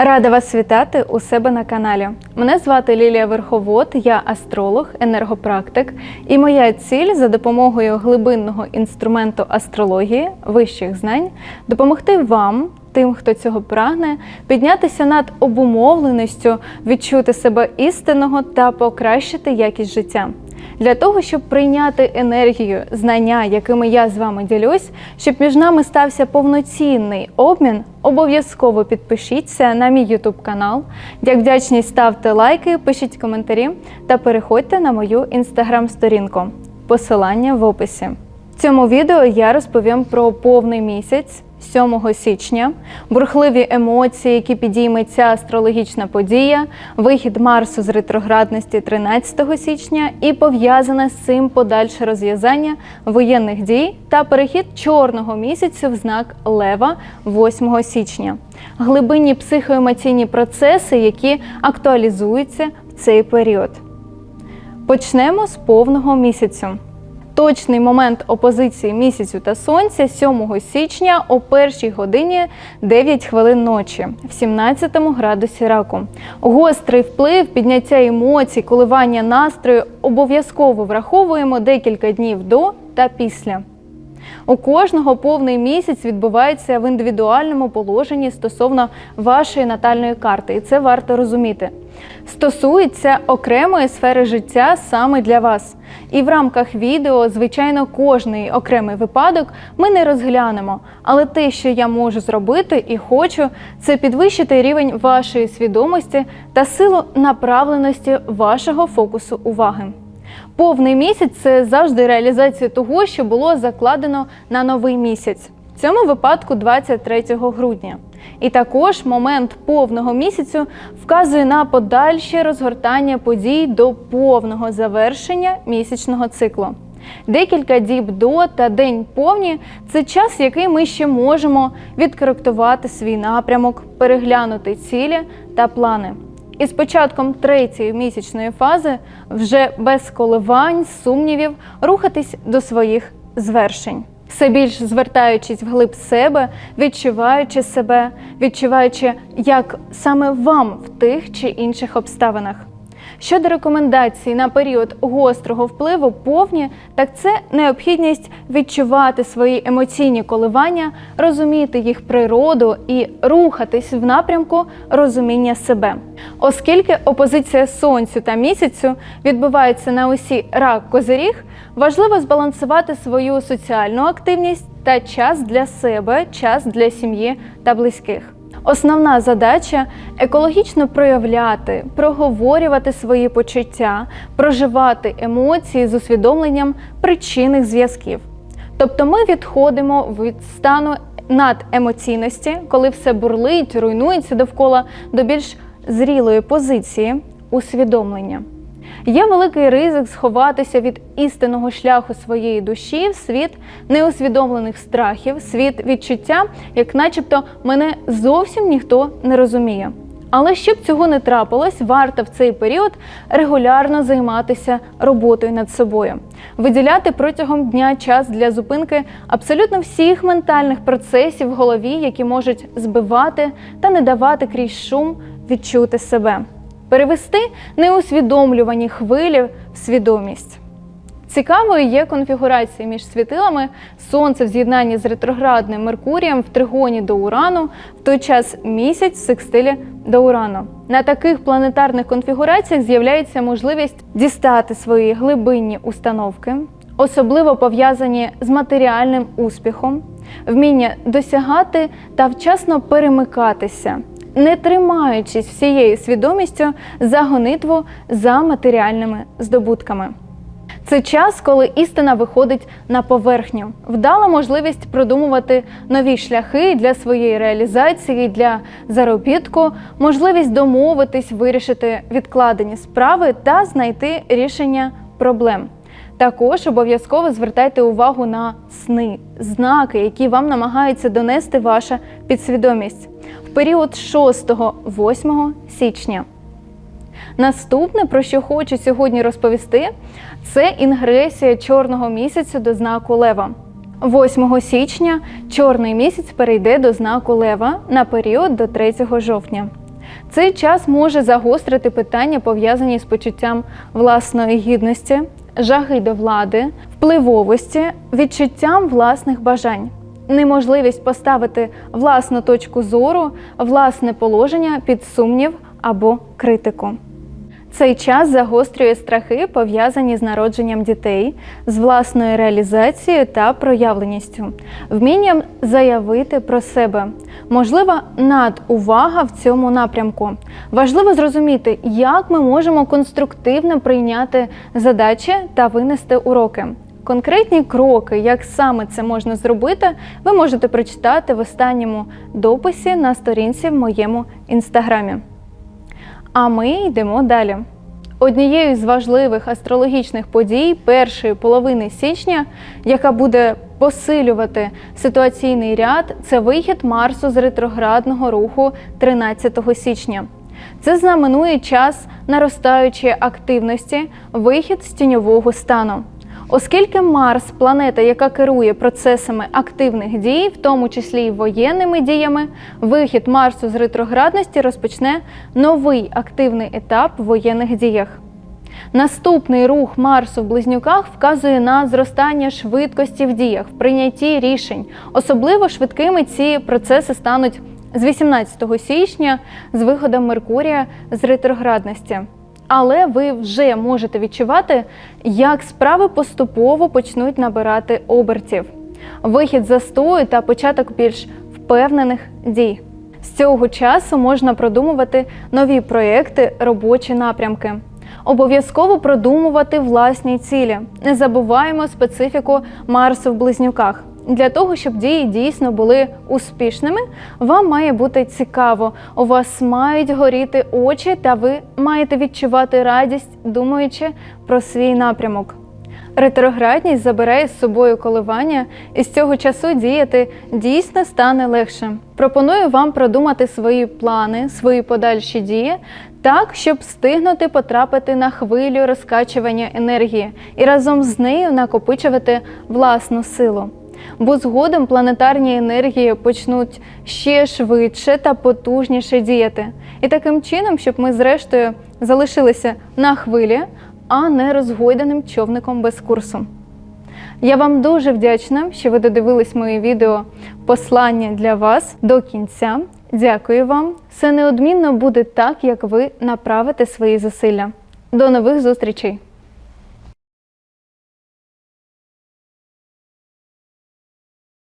Рада вас вітати у себе на каналі. Мене звати Лілія Верховод, я астролог, енергопрактик, і моя ціль за допомогою глибинного інструменту астрології, вищих знань, допомогти вам, тим, хто цього прагне, піднятися над обумовленістю, відчути себе істинного та покращити якість життя. Для того, щоб прийняти енергію, знання, якими я з вами ділюсь, щоб між нами стався повноцінний обмін, обов'язково підпишіться на мій YouTube канал. Як вдячність ставте лайки, пишіть коментарі та переходьте на мою інстаграм-сторінку. Посилання в описі. В цьому відео я розповім про повний місяць 7 січня, бурхливі емоції, які підійме ця астрологічна подія, вихід Марсу з ретроградності 13 січня і пов'язане з цим подальше розв'язання воєнних дій та перехід чорного місяцю в знак Лева 8 січня, глибинні психоемоційні процеси, які актуалізуються в цей період. Почнемо з повного місяцю. Точний момент опозиції місяцю та сонця 7 січня о 1 годині 9 хвилин ночі в 17 градусі раку. Гострий вплив, підняття емоцій, коливання настрою обов'язково враховуємо декілька днів до та після. У кожного повний місяць відбувається в індивідуальному положенні стосовно вашої натальної карти, і це варто розуміти. Стосується окремої сфери життя саме для вас. І в рамках відео, звичайно, кожний окремий випадок ми не розглянемо. Але те, що я можу зробити і хочу, це підвищити рівень вашої свідомості та силу направленості вашого фокусу уваги. Повний місяць це завжди реалізація того, що було закладено на новий місяць. В цьому випадку 23 грудня. І також момент повного місяцю вказує на подальше розгортання подій до повного завершення місячного циклу. Декілька діб до та день повні це час, який ми ще можемо відкоректувати свій напрямок, переглянути цілі та плани. І з початком третьої місячної фази вже без коливань, сумнівів рухатись до своїх звершень. Все більш звертаючись вглиб себе, відчуваючи себе, відчуваючи, як саме вам в тих чи інших обставинах. Щодо рекомендацій на період гострого впливу повні, так це необхідність відчувати свої емоційні коливання, розуміти їх природу і рухатись в напрямку розуміння себе. Оскільки опозиція сонцю та місяцю відбувається на осі рак козиріг, важливо збалансувати свою соціальну активність та час для себе, час для сім'ї та близьких. Основна задача екологічно проявляти, проговорювати свої почуття, проживати емоції з усвідомленням причинних зв'язків. Тобто ми відходимо від стану надемоційності, коли все бурлить, руйнується довкола до більш зрілої позиції усвідомлення. Є великий ризик сховатися від істинного шляху своєї душі в світ неусвідомлених страхів, світ відчуття, як начебто мене зовсім ніхто не розуміє. Але щоб цього не трапилось, варто в цей період регулярно займатися роботою над собою, виділяти протягом дня час для зупинки абсолютно всіх ментальних процесів в голові, які можуть збивати та не давати крізь шум відчути себе перевести неусвідомлювані хвилі в свідомість. Цікавою є конфігурація між світилами Сонце в з'єднанні з ретроградним Меркурієм в тригоні до Урану, в той час місяць в секстилі до Урану. На таких планетарних конфігураціях з'являється можливість дістати свої глибинні установки, особливо пов'язані з матеріальним успіхом, вміння досягати та вчасно перемикатися не тримаючись всією свідомістю за гонитву за матеріальними здобутками. Це час, коли істина виходить на поверхню, вдала можливість продумувати нові шляхи для своєї реалізації, для заробітку, можливість домовитись, вирішити відкладені справи та знайти рішення проблем. Також обов'язково звертайте увагу на сни, знаки, які вам намагається донести ваша підсвідомість в період 6-8 січня. Наступне, про що хочу сьогодні розповісти, це інгресія чорного місяця до знаку Лева. 8 січня чорний місяць перейде до знаку Лева на період до 3 жовтня. Цей час може загострити питання, пов'язані з почуттям власної гідності, жаги до влади, впливовості, відчуттям власних бажань, неможливість поставити власну точку зору, власне положення під сумнів або критику. Цей час загострює страхи, пов'язані з народженням дітей, з власною реалізацією та проявленістю, вмінням заявити про себе. Можлива надувага в цьому напрямку. Важливо зрозуміти, як ми можемо конструктивно прийняти задачі та винести уроки. Конкретні кроки, як саме це можна зробити, ви можете прочитати в останньому дописі на сторінці в моєму інстаграмі. А ми йдемо далі. Однією з важливих астрологічних подій першої половини січня, яка буде посилювати ситуаційний ряд, це вихід Марсу з ретроградного руху 13 січня. Це знаменує час наростаючої активності, вихід з тіньового стану. Оскільки Марс планета, яка керує процесами активних дій, в тому числі й воєнними діями, вихід Марсу з ретроградності розпочне новий активний етап в воєнних діях. Наступний рух Марсу в близнюках вказує на зростання швидкості в діях, в прийнятті рішень. Особливо швидкими ці процеси стануть з 18 січня з виходом Меркурія з ретроградності. Але ви вже можете відчувати, як справи поступово почнуть набирати обертів, вихід застою та початок більш впевнених дій. З цього часу можна продумувати нові проекти, робочі напрямки. Обов'язково продумувати власні цілі. Не забуваємо специфіку Марсу в близнюках. Для того, щоб дії дійсно були успішними, вам має бути цікаво. У вас мають горіти очі, та ви маєте відчувати радість, думаючи про свій напрямок. Ретроградність забирає з собою коливання, і з цього часу діяти дійсно стане легше. Пропоную вам продумати свої плани, свої подальші дії так, щоб встигнути потрапити на хвилю розкачування енергії і разом з нею накопичувати власну силу. Бо згодом планетарні енергії почнуть ще швидше та потужніше діяти. І таким чином, щоб ми зрештою залишилися на хвилі, а не розгойданим човником без курсу. Я вам дуже вдячна, що ви додивились моє відео послання для вас до кінця. Дякую вам. Все неодмінно буде так, як ви направите свої зусилля. До нових зустрічей!